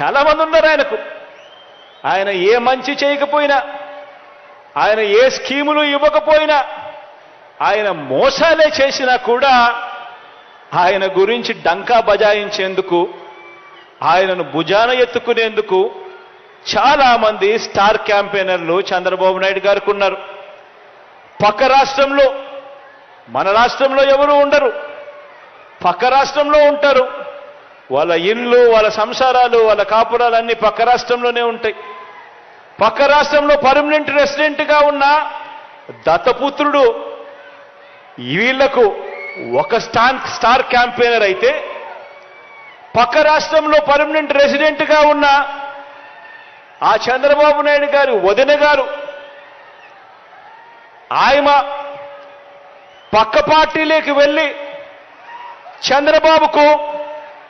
చాలామంది ఉన్నారు ఆయనకు. ఆయన ఏ మంచి చేయకపోయినా ఆయన ఏ స్కీములు ఇవ్వకపోయినా ఆయన మోసాలే చేసినా కూడా ఆయన గురించి డంకా బజాయించేందుకు ఆయనను భుజాన ఎత్తుకునేందుకు చాలామంది స్టార్ క్యాంపెయినర్లు చంద్రబాబు నాయుడు గారికి ఉన్నారు. పక్క రాష్ట్రంలో మన రాష్ట్రంలో ఎవరు ఉండరు. పక్క రాష్ట్రంలో ఉంటారు. వాళ్ళ ఇళ్ళు వాళ్ళ సంసారాలు వాళ్ళ కాపురాలు అన్ని పక్క రాష్ట్రంలోనే ఉంటాయి. పక్క రాష్ట్రంలో పర్మనెంట్ రెసిడెంట్గా ఉన్న దత్తపుత్రుడు వీళ్ళకు ఒక స్టాన్ స్టార్ క్యాంపెయినర్ అయితే పక్క రాష్ట్రంలో పర్మనెంట్ రెసిడెంట్గా ఉన్న ఆ చంద్రబాబు నాయుడు గారు వదిన గారు ఆయమ పక్క పార్టీలోకి వెళ్ళి చంద్రబాబుకు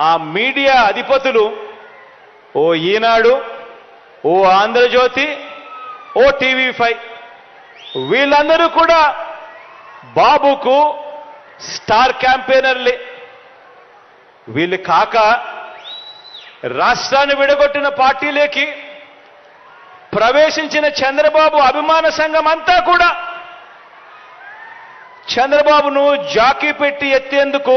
ఆ మీడియా అధిపతులు ఓ ఈనాడు ఓ ఆంధ్రజ్యోతి ఓ టీవీ ఫైవ్ వీళ్ళందరూ కూడా బాబుకు స్టార్ క్యాంపెయినర్లే. వీళ్ళు కాక రాష్ట్రాన్ని విడగొట్టిన పార్టీలేకి ప్రవేశించిన చంద్రబాబు అభిమాన సంఘం అంతా కూడా చంద్రబాబును జాకీ పెట్టి ఎత్తేందుకు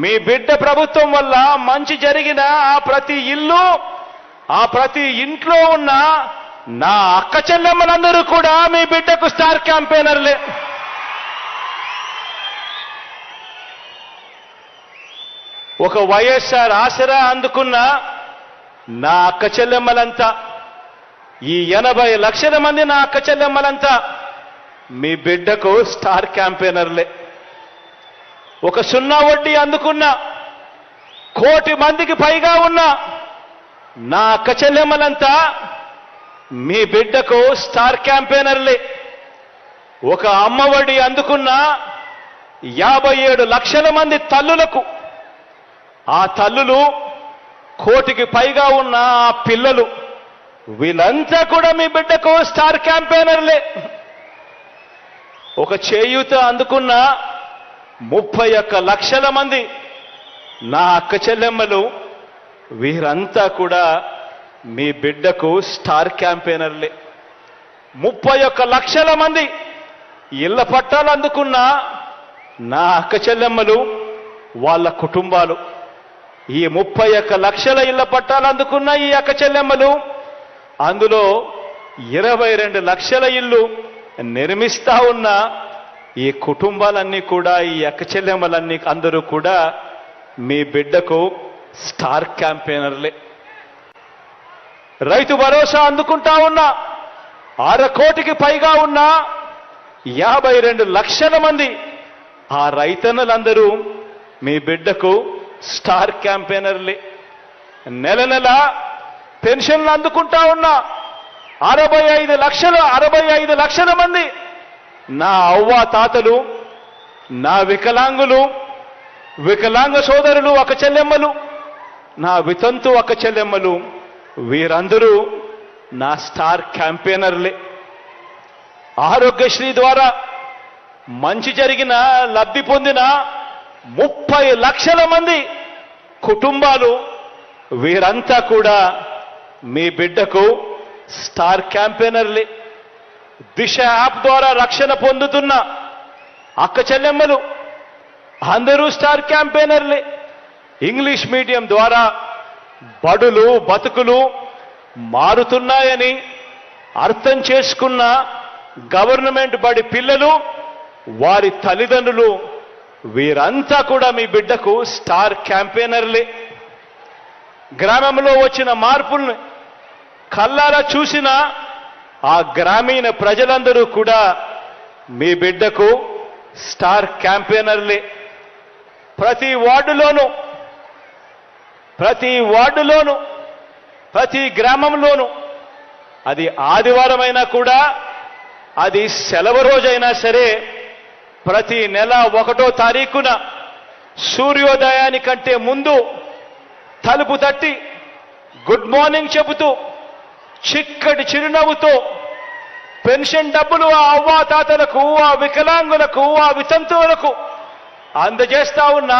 మీ బిడ్డ ప్రభుత్వం వల్ల మంచి జరిగిన ఆ ప్రతి ఇల్లు ఆ ప్రతి ఇంట్లో ఉన్న నా అక్క చెల్లెమ్మలందరూ కూడా మీ బిడ్డకు స్టార్ క్యాంపెయినర్లే. ఒక వైఎస్ఆర్ ఆసరా అందుకున్న నా అక్క చెల్లెమ్మలంతా ఈ ఎనభై లక్షల మంది నా అక్క చెల్లెమ్మలంతా మీ బిడ్డకు స్టార్ క్యాంపెయినర్లే. ఒక సున్నా వడ్డీ అందుకున్న. కోటి మందికి పైగా ఉన్న. నా అక్క చెల్లెమ్మలంతా మీ బిడ్డకు స్టార్ క్యాంపెయినర్లే. ఒక అమ్మఒడి అందుకున్న యాభై ఏడు లక్షల మంది తల్లులకు. ఆ తల్లులు కోటికి పైగా ఉన్న ఆ పిల్లలు. వీళ్ళంతా కూడా మీ బిడ్డకు స్టార్ క్యాంపెయినర్లే. ఒక చేయూత అందుకున్న ముప్పై ఒక్క లక్షల మంది. నా అక్క చెల్లెమ్మలు వీరంతా కూడా మీ బిడ్డకు స్టార్ క్యాంపెయినర్లే. ముప్పై ఒక్క లక్షల మంది ఇళ్ళ పట్టాలు అందుకున్న నా అక్క చెల్లెమ్మలు వాళ్ళ కుటుంబాలు. ఈ ముప్పై ఒక్క లక్షల ఇళ్ళ పట్టాలు అందుకున్న ఈ అక్క చెల్లెమ్మలు అందులో ఇరవై రెండు లక్షల ఇల్లు నిర్మిస్తా ఉన్న ఈ కుటుంబాలన్నీ కూడా ఈ అక్క చెల్లెమ్మలన్నీ అందరూ కూడా మీ బిడ్డకు స్టార్ క్యాంపెయినర్లే. రైతు భరోసా అందుకుంటా ఉన్న అర కోటికి పైగా ఉన్న యాభై రెండు లక్షల మంది ఆ రైతన్నలందరూ మీ బిడ్డకు స్టార్ క్యాంపెయినర్లే. నెల నెల పెన్షన్లు అందుకుంటా ఉన్న అరవై ఐదు లక్షల అరవై ఐదు లక్షల మంది నా అవ్వ తాతలు నా వికలాంగులు వికలాంగ సోదరులు ఒక చెల్లెమ్మలు నా వితంతు ఒక చెల్లెమ్మలు వీరందరూ నా స్టార్ క్యాంపెయినర్లే. ఆరోగ్యశ్రీ ద్వారా మంచి జరిగిన లబ్ధి పొందిన ముప్పై లక్షల మంది కుటుంబాలు వీరంతా కూడా మీ బిడ్డకు స్టార్ క్యాంపెయినర్లే. దిశ యాప్ ద్వారా రక్షణ పొందుతున్న అక్క చెల్లెమ్మలు అందరూ స్టార్ క్యాంపెయినర్లే. ఇంగ్లీష్ మీడియం ద్వారా బడులు బతుకులు మారుతున్నాయని అర్థం చేసుకున్న గవర్నమెంట్ బడి పిల్లలు వారి తల్లిదండ్రులు వీరంతా కూడా మీ బిడ్డకు స్టార్ క్యాంపెయినర్లే. గ్రామంలో వచ్చిన మార్పుల్ని కల్లారా చూసిన ఆ గ్రామీణ ప్రజలందరూ కూడా మీ బిడ్డకు స్టార్ క్యాంపెయినర్లే. ప్రతి వార్డులోనూ ప్రతి వార్డులోనూ ప్రతి గ్రామంలోనూ అది ఆదివారమైనా కూడా అది సెలవు రోజైనా సరే ప్రతి నెల ఒకటో తారీఖున సూర్యోదయానికంటే ముందు తలుపు తట్టి గుడ్ మార్నింగ్ చెబుతూ చిక్కటి చిరునవ్వుతో పెన్షన్ డబ్బులు ఆ అవ్వాతాతలకు ఆ వికలాంగులకు ఆ వితంతువులకు అందజేస్తా ఉన్న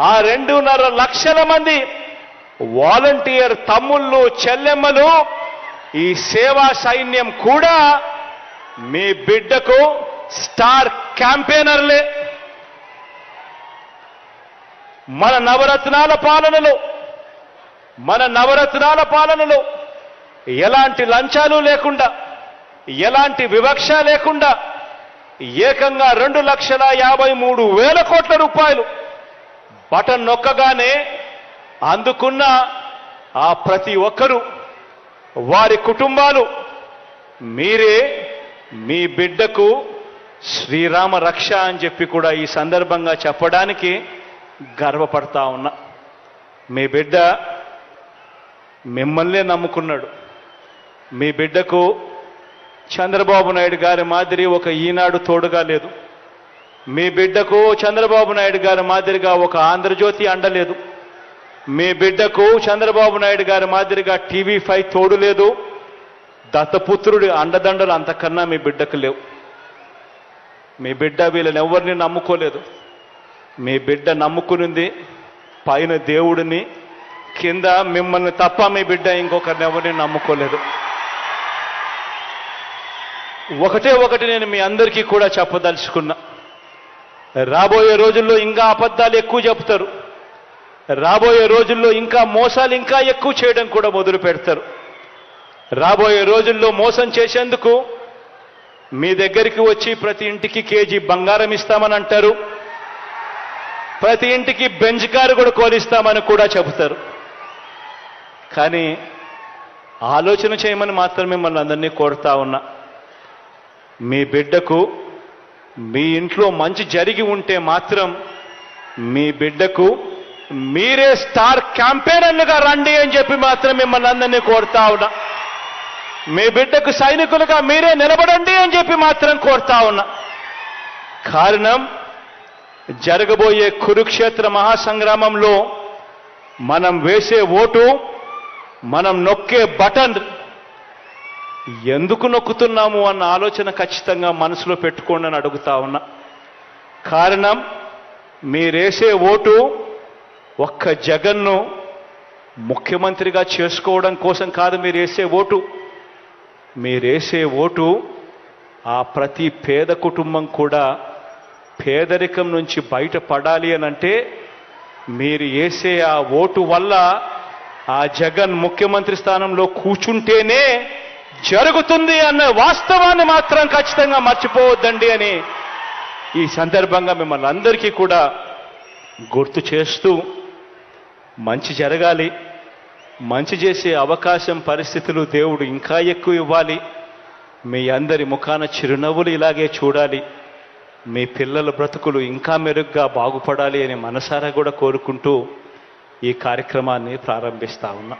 ఆ రెండున్నర లక్షల మంది వాలంటీర్ తమ్ముళ్ళు చెల్లెమ్మలు ఈ సేవా సైన్యం కూడా మీ బిడ్డకు స్టార్ క్యాంపెయినర్లే. మన నవరత్నాల పాలనలో మన నవరత్నాల పాలనలో ఎలాంటి లంచాలు లేకుండా ఎలాంటి వివక్ష లేకుండా ఏకంగా రెండు లక్షల యాభై మూడు వేల కోట్ల రూపాయలు బటన్ నొక్కగానే అందుకున్న ఆ ప్రతి ఒక్కరూ వారి కుటుంబాలు మీరే మీ బిడ్డకు శ్రీరామ రక్ష అని చెప్పి కూడా ఈ సందర్భంగా చెప్పడానికి గర్వపడతా ఉన్నా. మీ బిడ్డ మిమ్మల్నే నమ్ముకున్నాడు. మీ బిడ్డకు చంద్రబాబు నాయుడు గారి మాదిరి ఒక ఈనాడు తోడుగా లేదు. మీ బిడ్డకు చంద్రబాబు నాయుడు గారి మాదిరిగా ఒక ఆంధ్రజ్యోతి అండలేదు. మీ బిడ్డకు చంద్రబాబు నాయుడు గారి మాదిరిగా టీవీ ఫైవ్ తోడు లేదు. దత్తపుత్రుడి అండదండలు అంతకన్నా మీ బిడ్డకు లేవు. మీ బిడ్డ వీళ్ళని ఎవరిని నమ్ముకోలేదు. మీ బిడ్డ నమ్ముకునింది పైన దేవుడిని కింద మిమ్మల్ని తప్ప మీ బిడ్డ ఇంకొకరిని ఎవరిని నమ్ముకోలేదు. ఒకటే ఒకటి నేను మీ అందరికీ కూడా చెప్పదలుచుకున్నా. రాబోయే రోజుల్లో ఇంకా అబద్ధాలు ఎక్కువ చెప్తారు. రాబోయే రోజుల్లో ఇంకా మోసాలు ఇంకా ఎక్కువ చేయడం కూడా మొదలు పెడతారు. రాబోయే రోజుల్లో మోసం చేసేందుకు మీ దగ్గరికి వచ్చి ప్రతి ఇంటికి కేజీ బంగారం ఇస్తామని అంటారు. ప్రతి ఇంటికి బెంచ్ కారు కూడా కోరిస్తామని కూడా చెబుతారు. కానీ ఆలోచన చేయమని మాత్రం మిమ్మల్ని అందరినీ కోరుతా ఉన్నా. మీ బిడ్డకు మీ ఇంట్లో మంచి జరిగి ఉంటే మాత్రం మీ బిడ్డకు మీరే స్టార్ క్యాంపెయినర్లుగా రండి అని చెప్పి మాత్రం మిమ్మల్ని అందరినీ కోరుతా ఉన్నా. మీ బిడ్డకు సైనికులుగా మీరే నిలబడండి అని చెప్పి మాత్రం కోరుతా ఉన్నా. కారణం జరగబోయే కురుక్షేత్ర మహాసంగ్రామంలో మనం వేసే ఓటు మనం నొక్కే బటన్ ఎందుకు నొక్కుతున్నాము అన్న ఆలోచన ఖచ్చితంగా మనసులో పెట్టుకోండి అని అడుగుతా ఉన్నా. కారణం మీరేసే ఓటు ఒక్క జగన్ను ముఖ్యమంత్రిగా చేసుకోవడం కోసం కాదు మీరు వేసే ఓటు. మీరేసే ఓటు ఆ ప్రతి పేద కుటుంబం కూడా పేదరికం నుంచి బయటపడాలి అని అంటే మీరు వేసే ఆ ఓటు వల్ల ఆ జగన్ ముఖ్యమంత్రి స్థానంలో కూర్చుంటేనే జరుగుతుంది అన్న వాస్తవాన్ని మాత్రం ఖచ్చితంగా మర్చిపోవద్దండి అని ఈ సందర్భంగా మిమ్మల్ని అందరికీ కూడా గుర్తు చేస్తూ మంచి జరగాలి మంచి చేసే అవకాశం పరిస్థితులు దేవుడు ఇంకా ఎక్కువ ఇవ్వాలి. మీ అందరి ముఖాన చిరునవ్వులు ఇలాగే చూడాలి. మీ పిల్లల బ్రతుకులు ఇంకా మెరుగ్గా బాగుపడాలి అని మనసారా కూడా కోరుకుంటూ ఈ కార్యక్రమాన్ని ప్రారంభిస్తా ఉన్నా.